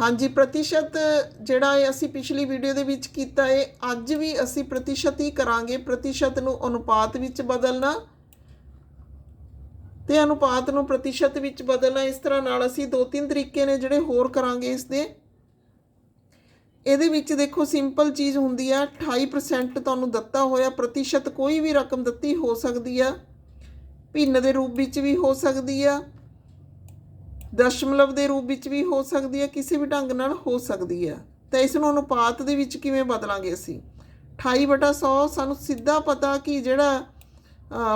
ਹਾਂਜੀ, ਪ੍ਰਤੀਸ਼ਤ ਜਿਹੜਾ ਹੈ ਅਸੀਂ ਪਿਛਲੀ ਵੀਡੀਓ ਦੇ ਵਿੱਚ ਕੀਤਾ ਹੈ, ਅੱਜ ਵੀ ਅਸੀਂ ਪ੍ਰਤੀਸ਼ਤ ਹੀ ਕਰਾਂਗੇ। ਪ੍ਰਤੀਸ਼ਤ ਨੂੰ ਅਨੁਪਾਤ ਵਿੱਚ ਬਦਲਣਾ ਤੇ ਅਨੁਪਾਤ ਨੂੰ ਪ੍ਰਤੀਸ਼ਤ ਵਿੱਚ ਬਦਲਣਾ, ਇਸ ਤਰ੍ਹਾਂ ਨਾਲ ਅਸੀਂ ਦੋ ਤਿੰਨ ਤਰੀਕੇ ਨੇ ਜਿਹੜੇ ਹੋਰ ਕਰਾਂਗੇ ਇਸ ਦੇ ਇਹਦੇ ਵਿੱਚ ਦੇਖੋ, ਸਿੰਪਲ ਚੀਜ਼ ਹੁੰਦੀ ਆ 28% ਤੁਹਾਨੂੰ ਦਿੱਤਾ ਹੋਇਆ, ਪ੍ਰਤੀਸ਼ਤ ਕੋਈ ਵੀ ਰਕਮ ਦਿੱਤੀ ਹੋ ਸਕਦੀ ਆ। ਭਿੰਨ ਦੇ ਰੂਪ ਵਿੱਚ ਵੀ ਹੋ ਸਕਦੀ ਆ। ਦਸ਼ਮਲਵ ਦੇ ਰੂਪ ਵਿੱਚ ਵੀ ਹੋ ਸਕਦੀ ਹੈ, ਕਿਸੇ ਵੀ ਢੰਗ ਨਾਲ ਹੋ ਸਕਦੀ ਹੈ। ਤਾਂ ਇਸ ਨੂੰ ਅਨੁਪਾਤ ਦੇ ਵਿੱਚ ਕਿਵੇਂ ਬਦਲਾਂਗੇ ਅਸੀਂ? 28 ਬਟਾ 100 ਸਾਨੂੰ ਸਿੱਧਾ ਪਤਾ ਕਿ ਜਿਹੜਾ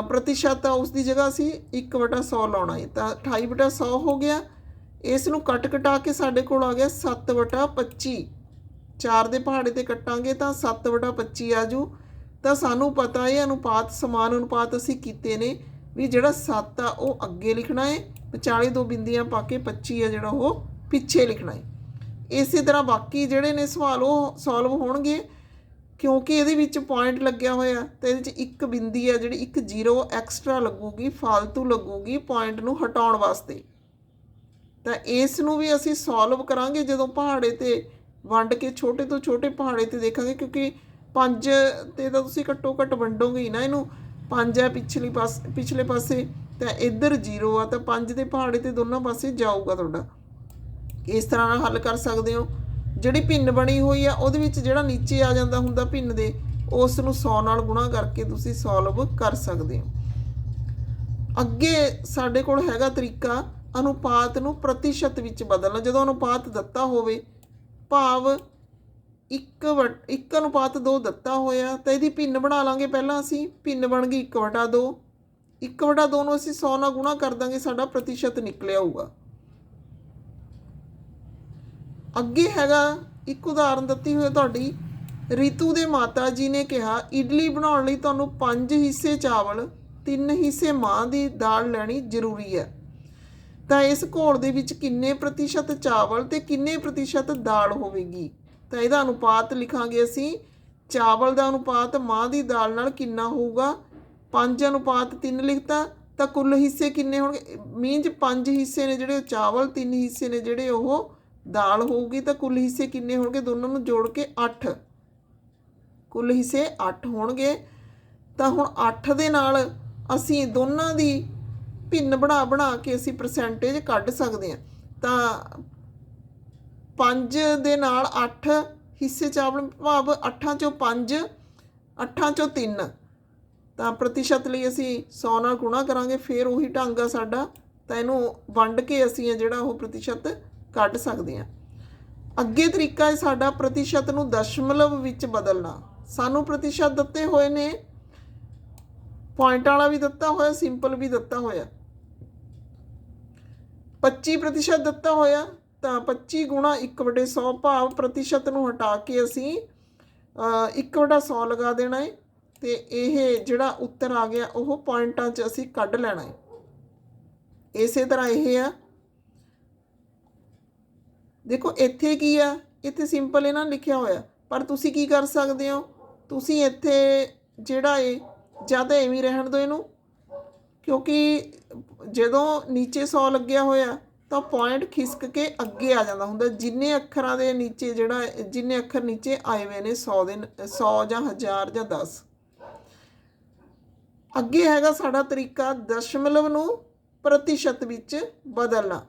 ਪ੍ਰਤੀਸ਼ਤ ਆ ਉਸ ਦੀ ਜਗ੍ਹਾ ਅਸੀਂ 1 ਬਟਾ 100 ਲਾਉਣਾ ਹੈ। ਤਾਂ 28 ਬਟਾ 100 ਹੋ ਗਿਆ। ਇਸ ਨੂੰ ਕੱਟ ਕਟਾ ਕੇ ਸਾਡੇ ਕੋਲ ਆ ਗਿਆ 7 ਬਟਾ 25 4 ਦੇ ਪਹਾੜੇ ਤੇ ਕੱਟਾਂਗੇ ਤਾਂ 7 ਬਟਾ 25 ਆ ਜੂ। ਤਾਂ ਸਾਨੂੰ ਪਤਾ ਹੈ ਅਨੁਪਾਤ, ਸਮਾਨ ਅਨੁਪਾਤ ਅਸੀਂ ਕੀਤੇ ਨੇ ਵੀ ਜਿਹੜਾ 7 ਆ ਉਹ ਅੱਗੇ ਲਿਖਣਾ ਹੈ। ਵਿਚਾਲੇ ਦੋ ਬਿੰਦੀਆਂ ਪਾ ਕੇ 25 ਹੈ ਜਿਹੜਾ ਉਹ ਪਿੱਛੇ ਲਿਖਣਾ ਹੈ। ਇਸੇ ਤਰ੍ਹਾਂ ਬਾਕੀ ਜਿਹੜੇ ਨੇ ਸਵਾਲ ਉਹ ਸੋਲਵ ਹੋਣਗੇ, ਕਿਉਂਕਿ ਇਹਦੇ ਵਿੱਚ ਪੁਆਇੰਟ ਲੱਗਿਆ ਹੋਇਆ ਤੇ ਇਹਦੇ ਵਿੱਚ ਇੱਕ ਬਿੰਦੀ ਹੈ ਜਿਹੜੀ ਇੱਕ ਜ਼ੀਰੋ ਐਕਸਟਰਾ ਲੱਗੂਗੀ ਫालतू ਲੱਗੂਗੀ ਪੁਆਇੰਟ ਨੂੰ ਹਟਾਉਣ ਵਾਸਤੇ। ਤਾਂ ਇਸ ਨੂੰ ਵੀ ਅਸੀਂ ਸੋਲਵ ਕਰਾਂਗੇ ਜਦੋਂ ਪਹਾੜੇ ਤੇ ਵੰਡ ਕੇ ਛੋਟੇ ਤੋਂ ਛੋਟੇ ਪਹਾੜੇ ਤੇ ਦੇਖਾਂਗੇ, ਕਿਉਂਕਿ ਪੰਜ ਤੇ ਤਾਂ ਤੁਸੀਂ ਘੱਟੋ ਘੱਟ ਵੰਡੋਗੇ ਹੀ ਨਾ ਇਹਨੂੰ। ਪੰਜ ਹੈ ਪਿਛਲੀ ਪਾਸ ਪਿਛਲੇ ਪਾਸੇ। ਤਾਂ ਇੱਧਰ ਜ਼ੀਰੋ ਆ, ਤਾਂ ਪੰਜ ਦੇ ਪਹਾੜੇ ਤੇ ਦੋਨਾਂ ਪਾਸੇ ਜਾਊਗਾ ਤੁਹਾਡਾ। ਇਸ ਤਰ੍ਹਾਂ ਨਾਲ ਹੱਲ ਕਰ ਸਕਦੇ ਹੋ। ਜਿਹੜੀ ਭਿੰਨ ਬਣੀ ਹੋਈ ਆ, ਉਹਦੇ ਵਿੱਚ ਜਿਹੜਾ ਨੀਚੇ ਆ ਜਾਂਦਾ ਹੁੰਦਾ ਭਿੰਨ ਦੇ, ਉਸ ਨੂੰ 100 ਨਾਲ ਗੁਣਾ ਕਰਕੇ ਤੁਸੀਂ ਸੋਲਵ ਕਰ ਸਕਦੇ ਹੋ। ਅੱਗੇ ਸਾਡੇ ਕੋਲ ਹੈਗਾ ਤਰੀਕਾ ਅਨੁਪਾਤ ਨੂੰ ਪ੍ਰਤੀਸ਼ਤ ਵਿੱਚ ਬਦਲਣਾ। ਜਦੋਂ ਅਨੁਪਾਤ ਦਿੱਤਾ ਹੋਵੇ, ਭਾਵ 1 1 ਅਨੁਪਾਤ 2 ਦਿੱਤਾ ਹੋਇਆ, ਤਾਂ ਇਹਦੀ ਭਿੰਨ ਬਣਾ ਲਾਂਗੇ। ਪਹਿਲਾਂ ਅਸੀਂ ਭਿੰਨ ਬਣ ਗਈ 1 ਵਟਾ 2 1 ਵਟਾ 2 ਨੂੰ ਅਸੀਂ 100 ਨਾਲ ਗੁਣਾ ਕਰ ਦਾਂਗੇ, ਸਾਡਾ ਪ੍ਰਤੀਸ਼ਤ ਨਿਕਲਿਆ ਹੋਊਗਾ। ਅੱਗੇ ਹੈਗਾ ਇੱਕ ਉਦਾਹਰਨ ਦਿੱਤੀ ਹੋਈ ਤੁਹਾਡੀ। ਰੀਤੂ ਦੇ ਮਾਤਾ ਜੀ ਨੇ ਕਿਹਾ, ਇਡਲੀ ਬਣਾਉਣ ਲਈ ਤੁਹਾਨੂੰ 5 ਹਿੱਸੇ ਚਾਵਲ 3 ਹਿੱਸੇ ਮਾਂ ਦੀ ਦਾਲ ਲੈਣੀ ਜ਼ਰੂਰੀ ਹੈ। ਤਾਂ ਇਸ ਘੋਲ ਦੇ ਵਿੱਚ ਕਿੰਨੇ ਪ੍ਰਤੀਸ਼ਤ ਚਾਵਲ ਤੇ ਕਿੰਨੇ ਪ੍ਰਤੀਸ਼ਤ ਦਾਲ ਹੋਵੇਗੀ? ਤਾਂ ਇਹਦਾ ਅਨੁਪਾਤ ਲਿਖਾਂਗੇ ਅਸੀਂ। ਚਾਵਲ ਦਾ ਅਨੁਪਾਤ ਮਾਂ ਦੀ ਦਾਲ ਨਾਲ ਕਿੰਨਾ ਹੋਊਗਾ? 5 ਅਨੁਪਾਤ 3 ਲਿਖਤਾ, ਤਾਂ ਕੁੱਲ ਹਿੱਸੇ ਕਿੰਨੇ ਹੋਣਗੇ? ਮੀਨਜ 5 ਹਿੱਸੇ ਨੇ ਜਿਹੜੇ ਉਹ ਚਾਵਲ 3 ਹਿੱਸੇ ਨੇ ਜਿਹੜੇ, ਉਹ ਦਾਲ ਹੋਊਗੀ, ਤਾਂ ਕੁੱਲ ਹਿੱਸੇ ਕਿੰਨੇ ਹੋਣਗੇ? ਦੋਨਾਂ ਨੂੰ ਜੋੜ ਕੇ 8 ਕੁੱਲ ਹਿੱਸੇ 8 ਹੋਣਗੇ। ਤਾਂ ਹੁਣ 8 ਦੇ ਨਾਲ ਅਸੀਂ ਦੋਨਾਂ ਦੀ ਭਿੰਨ ਬਣਾ ਬਣਾ ਕੇ ਅਸੀਂ ਪਰਸੈਂਟੇਜ ਕੱਢ ਸਕਦੇ ਹਾਂ। ਤਾਂ 5 ਦੇ ਨਾਲ 8 ਹਿੱਸੇ ਚਾਵਲ ਭਾਵ 8 ਚੋਂ 5 8 ਚੋਂ 3 ਤਾਂ ਪ੍ਰਤੀਸ਼ਤ ਲਈ ਅਸੀਂ 100 ਨਾਲ ਗੁਣਾ ਕਰਾਂਗੇ, ਫਿਰ ਉਹੀ ਢੰਗ ਆ ਸਾਡਾ। ਤਾਂ ਇਹਨੂੰ ਵੰਡ ਕੇ ਅਸੀਂ ਜਿਹੜਾ ਉਹ ਪ੍ਰਤੀਸ਼ਤ ਕੱਢ ਸਕਦੇ ਹਾਂ। ਅੱਗੇ ਤਰੀਕਾ ਹੈ ਸਾਡਾ ਪ੍ਰਤੀਸ਼ਤ ਨੂੰ ਦਸ਼ਮਲਵ ਵਿੱਚ ਬਦਲਣਾ। ਸਾਨੂੰ ਪ੍ਰਤੀਸ਼ਤ ਦਿੱਤੇ ਹੋਏ ਨੇ। ਪੁਆਇੰਟ ਵਾਲਾ ਵੀ ਦਿੱਤਾ ਹੋਇਆ, ਸਿੰਪਲ ਵੀ ਦਿੱਤਾ ਹੋਇਆ। 25% ਦਿੱਤਾ ਹੋਇਆ, ਤਾਂ 25 ਗੁਣਾ 1/100 ਭਾਵ ਪ੍ਰਤੀਸ਼ਤ ਨੂੰ ਹਟਾ ਕੇ ਅਸੀਂ 1/100 ਲਗਾ ਦੇਣਾ ਹੈ। ਤੇ ਇਹ ਜਿਹੜਾ ਉੱਤਰ ਆ ਗਿਆ, ਉਹ ਪੁਆਇੰਟਾਂ 'ਚ ਅਸੀਂ ਕੱਢ ਲੈਣਾ ਹੈ। ਇਸੇ ਤਰ੍ਹਾਂ ਇਹ ਆ। ਦੇਖੋ, ਇੱਥੇ ਕੀ ਆ? ਇੱਥੇ ਸਿੰਪਲ ਇਹਨਾਂ ਲਿਖਿਆ ਹੋਇਆ। ਪਰ ਤੁਸੀਂ ਕੀ ਕਰ ਸਕਦੇ ਹੋ? ਤੁਸੀਂ ਇੱਥੇ ਜਿਹੜਾ ਇਹ ਜ਼ਿਆਦਾ ਐਵੇਂ ਰਹਿਣ ਦਿਓ ਇਹਨੂੰ। ਕਿਉਂਕਿ ਜਦੋਂ ਨੀਚੇ 100 ਲੱਗਿਆ ਹੋਇਆ, ਤਾਂ ਪੁਆਇੰਟ ਖਿਸਕ ਕੇ ਅੱਗੇ ਆ ਜਾਂਦਾ ਹੁੰਦਾ। ਜਿੰਨੇ ਅੱਖਰਾਂ ਦੇ ਨੀਚੇ ਜਿਹੜਾ, ਜਿੰਨੇ ਅੱਖਰ ਨੀਚੇ ਆਏ ਹੋਏ ਨੇ 100 ਦੇ 100 ਜਾਂ 1000 ਜਾਂ 10 ਅੱਗੇ ਹੈਗਾ ਸਾਡਾ ਤਰੀਕਾ ਦਸ਼ਮਲਵ ਨੂੰ ਪ੍ਰਤੀਸ਼ਤ ਵਿੱਚ ਬਦਲਣਾ।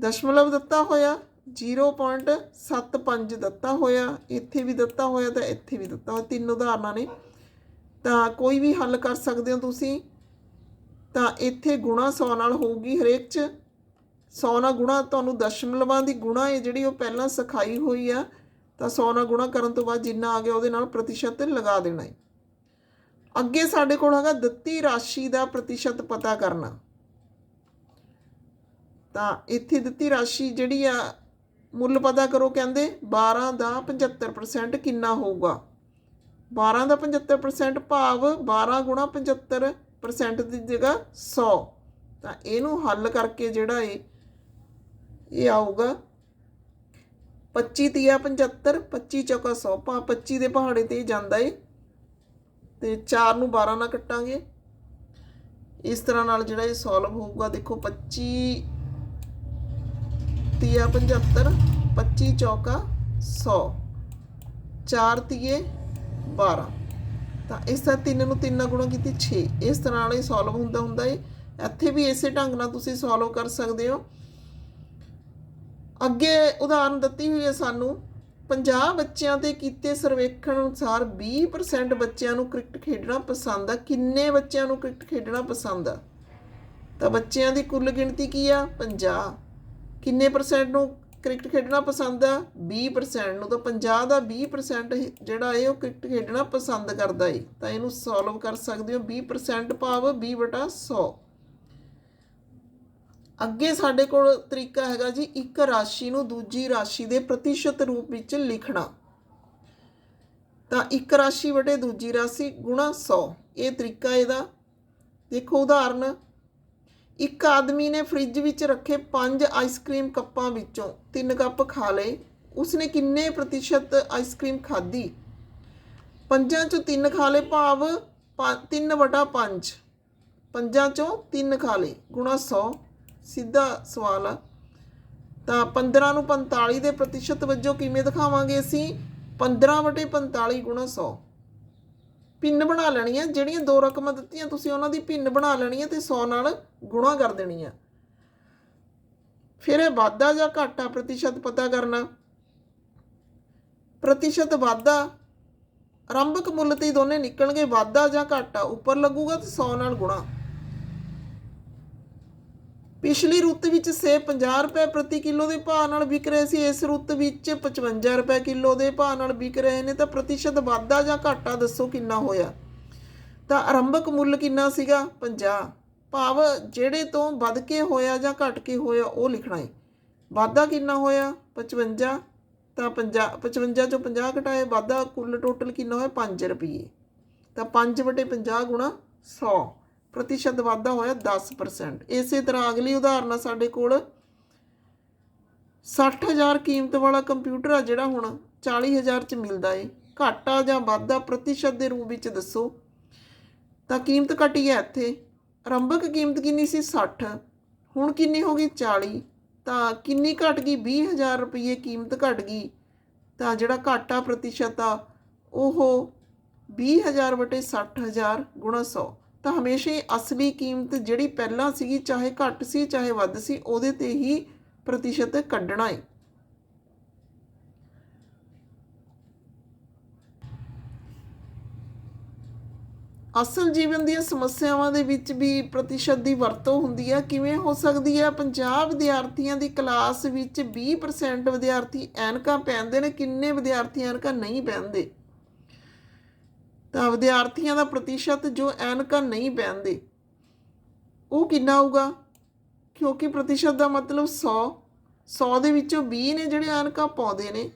ਦਸ਼ਮਲਵ ਦਿੱਤਾ ਹੋਇਆ 0.75 ਦਿੱਤਾ ਹੋਇਆ, ਇੱਥੇ ਵੀ ਦਿੱਤਾ ਹੋਇਆ ਤਾਂ ਇੱਥੇ ਵੀ ਦਿੱਤਾ ਹੋਇਆ। ਤਿੰਨ ਉਦਾਹਰਨਾਂ ਨੇ। ਤਾਂ ਕੋਈ ਵੀ ਹੱਲ ਕਰ ਸਕਦੇ ਹੋ ਤੁਸੀਂ। ਤਾਂ ਇੱਥੇ ਗੁਣਾ 100 ਨਾਲ ਹੋਊਗੀ ਹਰੇਕ 'ਚ। 100 ਨਾਲ ਗੁਣਾ ਤੁਹਾਨੂੰ ਦਸ਼ਮਲਵਾਂ ਦੀ ਗੁਣਾ ਹੈ ਜਿਹੜੀ ਉਹ ਪਹਿਲਾਂ ਸਿਖਾਈ ਹੋਈ ਆ, ਤਾਂ 100 ਨਾਲ ਗੁਣਾ ਕਰਨ ਤੋਂ ਬਾਅਦ ਜਿੰਨਾ ਆ ਗਿਆ ਉਹਦੇ ਨਾਲ ਪ੍ਰਤੀਸ਼ਤ ਲਗਾ ਦੇਣਾ ਹੈ। ਅੱਗੇ ਸਾਡੇ ਕੋਲ ਹੈਗਾ ਦਿੱਤੀ ਰਾਸ਼ੀ ਦਾ ਪ੍ਰਤੀਸ਼ਤ ਪਤਾ ਕਰਨਾ। ਤਾਂ ਇੱਥੇ ਦਿੱਤੀ ਰਾਸ਼ੀ ਜਿਹੜੀ ਆ, ਮੁੱਲ ਪਤਾ ਕਰੋ ਕਹਿੰਦੇ 12 ਦਾ 75% ਕਿੰਨਾ ਹੋਊਗਾ? 12 ਦਾ 75% ਭਾਵ 12 ਗੁਣਾ 75% ਦੀ ਜਗ੍ਹਾ 100 ਤਾਂ ਇਹਨੂੰ ਹੱਲ ਕਰਕੇ ਜਿਹੜਾ ਇਹ ਇਹ ਆਊਗਾ 25 ਤੀਆ 75 25 ਚੌਕਾ 100 ਪਾ 25 ਦੇ ਪਹਾੜੇ ਤੇ ਜਾਂਦਾ ਏ। ਤੇ 4 ਨੂੰ 12 ਨਾਲ ਕੱਟਾਂਗੇ। ਇਸ ਤਰ੍ਹਾਂ ਨਾਲ ਜਿਹੜਾ ਇਹ ਸੋਲਵ ਹੋਊਗਾ, ਦੇਖੋ 25 ਤੀਆ 75 25 ਚੌਕਾ 100 4 ਤੀਏ 12 ਤਾਂ ਇਸ ਤਰ੍ਹਾਂ ਤਿੰਨ ਨੂੰ ਤਿੰਨ ਨਾਲ ਗੁਣਾ ਕੀਤੀ 6 ਇਸ ਤਰ੍ਹਾਂ ਨਾਲ ਇਹ ਸੋਲਵ ਹੁੰਦਾ ਹੁੰਦਾ ਏ। ਇੱਥੇ ਵੀ ਇਸੇ ਢੰਗ ਨਾਲ ਤੁਸੀਂ ਸੋਲਵ ਕਰ ਸਕਦੇ ਹੋ। ਅੱਗੇ ਉਦਾਹਰਨ ਦਿੱਤੀ ਹੋਈ ਹੈ ਸਾਨੂੰ 50 ਬੱਚਿਆਂ ਦੇ ਕੀਤੇ ਸਰਵੇਖਣ ਅਨੁਸਾਰ 20% ਬੱਚਿਆਂ ਨੂੰ ਕ੍ਰਿਕਟ ਖੇਡਣਾ ਪਸੰਦ ਆ। ਕਿੰਨੇ ਬੱਚਿਆਂ ਨੂੰ ਕ੍ਰਿਕਟ ਖੇਡਣਾ ਪਸੰਦ ਆ? ਤਾਂ ਬੱਚਿਆਂ ਦੀ ਕੁੱਲ ਗਿਣਤੀ ਕੀ ਆ? 50 ਕਿੰਨੇ ਪਰਸੈਂਟ ਨੂੰ ਕ੍ਰਿਕਟ ਖੇਡਣਾ ਪਸੰਦ ਆ? 20% ਨੂੰ। ਤਾਂ 50 ਦਾ 20% ਜਿਹੜਾ ਹੈ ਉਹ ਕ੍ਰਿਕਟ ਖੇਡਣਾ ਪਸੰਦ ਕਰਦਾ ਏ। ਤਾਂ ਇਹਨੂੰ ਸੋਲਵ ਕਰ ਸਕਦੇ ਹੋ। 20% ਭਾਵ 20 ਬਟਾ 100 ਅੱਗੇ ਸਾਡੇ ਕੋਲ ਤਰੀਕਾ ਹੈਗਾ ਜੀ, ਇੱਕ ਰਾਸ਼ੀ ਨੂੰ ਦੂਜੀ ਰਾਸ਼ੀ ਦੇ ਪ੍ਰਤੀਸ਼ਤ ਰੂਪ ਵਿੱਚ ਲਿਖਣਾ। ਤਾਂ ਇੱਕ ਰਾਸ਼ੀ ਵਟੇ ਦੂਜੀ ਰਾਸ਼ੀ ਗੁਣਾ 100 ਇਹ ਤਰੀਕਾ ਇਹਦਾ। ਦੇਖੋ ਉਦਾਹਰਨ, ਇੱਕ ਆਦਮੀ ਨੇ ਫ੍ਰਿਜ ਵਿੱਚ ਰੱਖੇ ਪੰਜ ਆਈਸਕ੍ਰੀਮ ਕੱਪਾਂ ਵਿੱਚੋਂ ਤਿੰਨ ਕੱਪ ਖਾ ਲਏ। ਉਸਨੇ ਕਿੰਨੇ ਪ੍ਰਤੀਸ਼ਤ ਆਈਸਕ੍ਰੀਮ ਖਾਧੀ? ਪੰਜਾਂ ਚੋਂ ਤਿੰਨ ਖਾ ਲਏ ਭਾਵ 3 ਵਟਾ 5 ਪੰਜਾਂ ਚੋਂ ਤਿੰਨ ਖਾ ਲਏ, ਗੁਣਾ 100 ਸਿੱਧਾ ਸਵਾਲ ਆ। ਤਾਂ 15 ਨੂੰ 45 ਦੇ ਪ੍ਰਤੀਸ਼ਤ ਵਜੋਂ ਕਿਵੇਂ ਦਿਖਾਵਾਂਗੇ ਅਸੀਂ? 15 ਵਟੇ 45 ਗੁਣਾ 100 ਭਿੰਨ ਬਣਾ ਲੈਣੀ ਹੈ ਜਿਹੜੀਆਂ ਦੋ ਰਕਮਾਂ ਦਿੱਤੀਆਂ, ਤੁਸੀਂ ਉਹਨਾਂ ਦੀ ਭਿੰਨ ਬਣਾ ਲੈਣੀ ਹੈ ਤੇ 100 ਨਾਲ ਗੁਣਾ ਕਰ ਦੇਣੀ ਆ। ਫਿਰ ਇਹ ਵਾਧਾ ਜਾਂ ਘਾਟਾ ਪ੍ਰਤੀਸ਼ਤ ਪਤਾ ਕਰਨਾ। ਪ੍ਰਤੀਸ਼ਤ ਵਾਧਾ, ਆਰੰਭਕ ਮੁੱਲ ਤੇ ਦੋਨੇ ਨਿਕਲਣਗੇ, ਵਾਧਾ ਜਾਂ ਘਾਟਾ, ਉੱਪਰ ਲੱਗੂਗਾ ਤੇ 100 ਨਾਲ ਗੁਣਾ। ਪਿਛਲੀ ਰੁੱਤ ਵਿੱਚ ਸੇਬ 50 ਰੁਪਏ ਪ੍ਰਤੀ ਕਿਲੋ ਦੇ ਭਾਅ ਨਾਲ ਵਿਕ ਰਹੇ ਸੀ, ਇਸ ਰੁੱਤ ਵਿੱਚ 55 ਰੁਪਏ ਕਿਲੋ ਦੇ ਭਾਅ ਨਾਲ ਵਿਕ ਰਹੇ ਨੇ, ਤਾਂ ਪ੍ਰਤੀਸ਼ਤ ਵਾਧਾ ਜਾਂ ਘਾਟਾ ਦੱਸੋ ਕਿੰਨਾ ਹੋਇਆ? ਤਾਂ ਆਰੰਭਕ ਮੁੱਲ ਕਿੰਨਾ ਸੀਗਾ? 50 ਭਾਵ ਜਿਹੜੇ ਤੋਂ ਵੱਧ ਕੇ ਹੋਇਆ ਜਾਂ ਘਟ ਕੇ ਹੋਇਆ, ਉਹ ਲਿਖਣਾ ਹੈ। ਵਾਧਾ ਕਿੰਨਾ ਹੋਇਆ? 55 ਤਾਂ 50 55 ਚੋਂ 50 ਘਟਾਏ, ਵਾਧਾ ਕੁੱਲ ਟੋਟਲ ਕਿੰਨਾ ਹੋਇਆ? 5 ਰੁਪਏ ਤਾਂ 5 ਵਟੇ 50 ਗੁਣਾ 100 ਪ੍ਰਤੀਸ਼ਤ ਵਾਧਾ ਹੋਇਆ 10% ਇਸੇ ਤਰ੍ਹਾਂ ਅਗਲੀ ਉਦਾਹਰਨ ਆ ਸਾਡੇ ਕੋਲ। 60000 ਕੀਮਤ ਵਾਲਾ ਕੰਪਿਊਟਰ ਆ ਜਿਹੜਾ ਹੁਣ 40000 ਚ ਮਿਲਦਾ ਏ। ਘਾਟਾ ਜਾਂ ਵਾਧਾ ਪ੍ਰਤੀਸ਼ਤ ਦੇ ਰੂਪ ਵਿੱਚ ਦੱਸੋ। ਤਾਂ ਕੀਮਤ ਘਟੀ ਹੈ ਇੱਥੇ। ਆਰੰਭਕ ਕੀਮਤ ਕਿੰਨੀ ਸੀ? 60 ਹੁਣ ਕਿੰਨੀ ਹੋ ਗਈ? 40 ਤਾਂ ਕਿੰਨੀ ਘਟ ਗਈ? 20000 ਰੁਪਏ ਕੀਮਤ ਘਟ ਗਈ। ਤਾਂ ਜਿਹੜਾ ਘਾਟਾ ਪ੍ਰਤੀਸ਼ਤ ਆ, ਉਹ 20000 ਵਟੇ 60000 ਗੁਣਾ 100 ਤਾਂ ਹਮੇਸ਼ਾ ਹੀ ਅਸਲੀ ਕੀਮਤ ਜਿਹੜੀ ਪਹਿਲਾਂ ਸੀਗੀ, ਚਾਹੇ ਘੱਟ ਸੀ, ਚਾਹੇ ਵੱਧ ਸੀ, ਉਹਦੇ ਤੇ ਹੀ ਪ੍ਰਤੀਸ਼ਤ ਕੱਢਣਾ ਹੈ ਅਸਲ ਜੀਵਨ ਦੀਆਂ ਸਮੱਸਿਆਵਾਂ ਦੇ ਵਿੱਚ ਵੀ ਪ੍ਰਤੀਸ਼ਤ ਦੀ ਵਰਤੋਂ ਹੁੰਦੀ ਹੈ ਕਿਵੇਂ ਹੋ ਸਕਦੀ ਹੈ 50 ਵਿਦਿਆਰਥੀਆਂ ਦੀ ਕਲਾਸ ਵਿੱਚ 20% ਵਿਦਿਆਰਥੀ ਐਨਕਾਂ ਪਹਿਨਦੇ ਨੇ, ਕਿੰਨੇ ਵਿਦਿਆਰਥੀ ਐਨਕਾਂ ਨਹੀਂ ਪਹਿਨਦੇ? ਤਾਂ ਵਿਦਿਆਰਥੀਆਂ ਦਾ ਪ੍ਰਤੀਸ਼ਤ ਜੋ ਐਨਕਾਂ ਨਹੀਂ ਪਹਿਨਦੇ ਉਹ ਕਿੰਨਾ ਹੋਊਗਾ? ਕਿਉਂਕਿ ਪ੍ਰਤੀਸ਼ਤ ਦਾ ਮਤਲਬ 100 100 ਦੇ ਵਿੱਚੋਂ 20 ਨੇ ਜਿਹੜੇ ਐਨਕਾਂ ਪਾਉਂਦੇ ਨੇ,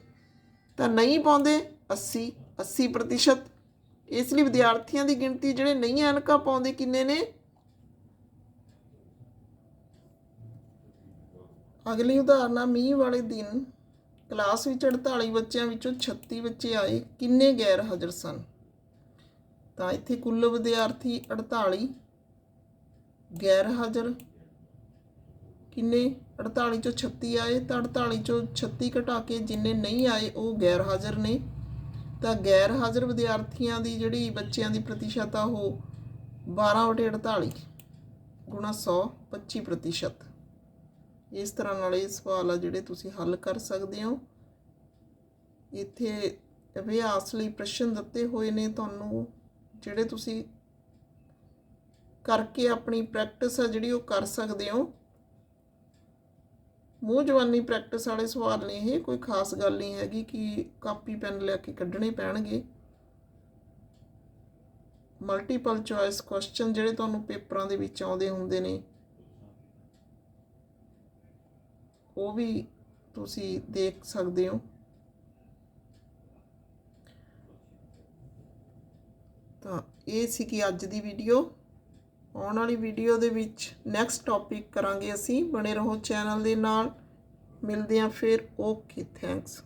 ਤਾਂ ਨਹੀਂ ਪਾਉਂਦੇ 80 80 ਪ੍ਰਤੀਸ਼ਤ। ਇਸ ਲਈ ਵਿਦਿਆਰਥੀਆਂ ਦੀ ਗਿਣਤੀ ਜਿਹੜੇ ਨਹੀਂ ਐਨਕਾਂ ਪਾਉਂਦੇ ਕਿੰਨੇ ਨੇ? ਅਗਲੀ ਉਦਾਹਰਨ ਆ ਮੀਂਹ ਵਾਲੇ ਦਿਨ, ਕਲਾਸ ਵਿੱਚ 48 ਬੱਚਿਆਂ ਵਿੱਚੋਂ 36 ਬੱਚੇ ਆਏ, ਕਿੰਨੇ ਗੈਰ ਹਾਜ਼ਰ ਸਨ? ਤਾਂ ਇੱਥੇ ਕੁੱਲ ਵਿਦਿਆਰਥੀ 48 ਗੈਰ ਹਾਜ਼ਰ ਕਿੰਨੇ? 48 ਚੋਂ 36 ਆਏ, ਤਾਂ 48 ਚੋਂ 36 ਘਟਾ ਕੇ ਜਿੰਨੇ ਨਹੀਂ ਆਏ, ਉਹ ਗੈਰ ਹਾਜ਼ਰ ਨੇ। ਤਾਂ ਗੈਰ ਹਾਜ਼ਰ ਵਿਦਿਆਰਥੀਆਂ ਦੀ ਜਿਹੜੀ ਬੱਚਿਆਂ ਦੀ ਪ੍ਰਤੀਸ਼ਤ ਆ, ਉਹ 12 ਵਟੇ 48 ਗੁਣਾ 100 25 ਪ੍ਰਤੀਸ਼ਤ। ਇਸ ਤਰ੍ਹਾਂ ਨਾਲ ਇਹ ਸਵਾਲ ਆ ਜਿਹੜੇ ਤੁਸੀਂ ਹੱਲ ਕਰ ਸਕਦੇ ਹੋ। ਇੱਥੇ ਅਭਿਆਸ ਲਈ ਪ੍ਰਸ਼ਨ ਦਿੱਤੇ ਹੋਏ ਨੇ ਤੁਹਾਨੂੰ। ਜਿਹੜੇ ਤੁਸੀਂ ਕਰਕੇ ਆਪਣੀ ਪ੍ਰੈਕਟਿਸ ਆ ਜਿਹੜੀ ਉਹ ਕਰ ਸਕਦੇ ਹੋ। ਮੂੰਹ ਜਵਾਨੀ ਪ੍ਰੈਕਟਿਸ ਵਾਲੇ ਸਵਾਲ ਨੇ ਇਹ, ਕੋਈ ਖਾਸ ਗੱਲ ਨਹੀਂ ਹੈਗੀ ਕਿ ਕਾਪੀ, ਪੈਨ ਲੈ ਕੇ ਕੱਢਣੇ ਪੈਣਗੇ। ਮਲਟੀਪਲ ਚੋਇਸ ਕੁਐਸਚਨ ਜਿਹੜੇ ਤੁਹਾਨੂੰ ਪੇਪਰਾਂ ਦੇ ਵਿੱਚ ਆਉਂਦੇ ਹੁੰਦੇ ਨੇ। ਉਹ ਵੀ ਤੁਸੀਂ ਦੇਖ ਸਕਦੇ ਹੋ। ਤਾਂ ਇਹ ਸੀ ਕਿ ਅੱਜ ਦੀ ਵੀਡੀਓ ਆਉਣ ਵਾਲੀ ਵੀਡੀਓ ਦੇ ਵਿੱਚ ਨੈਕਸਟ ਟੌਪਿਕ ਕਰਾਂਗੇ ਅਸੀਂ। ਬਣੇ ਰਹੋ ਚੈਨਲ ਦੇ ਨਾਲ। ਮਿਲਦੇ ਹਾਂ ਫਿਰ। Okay thanks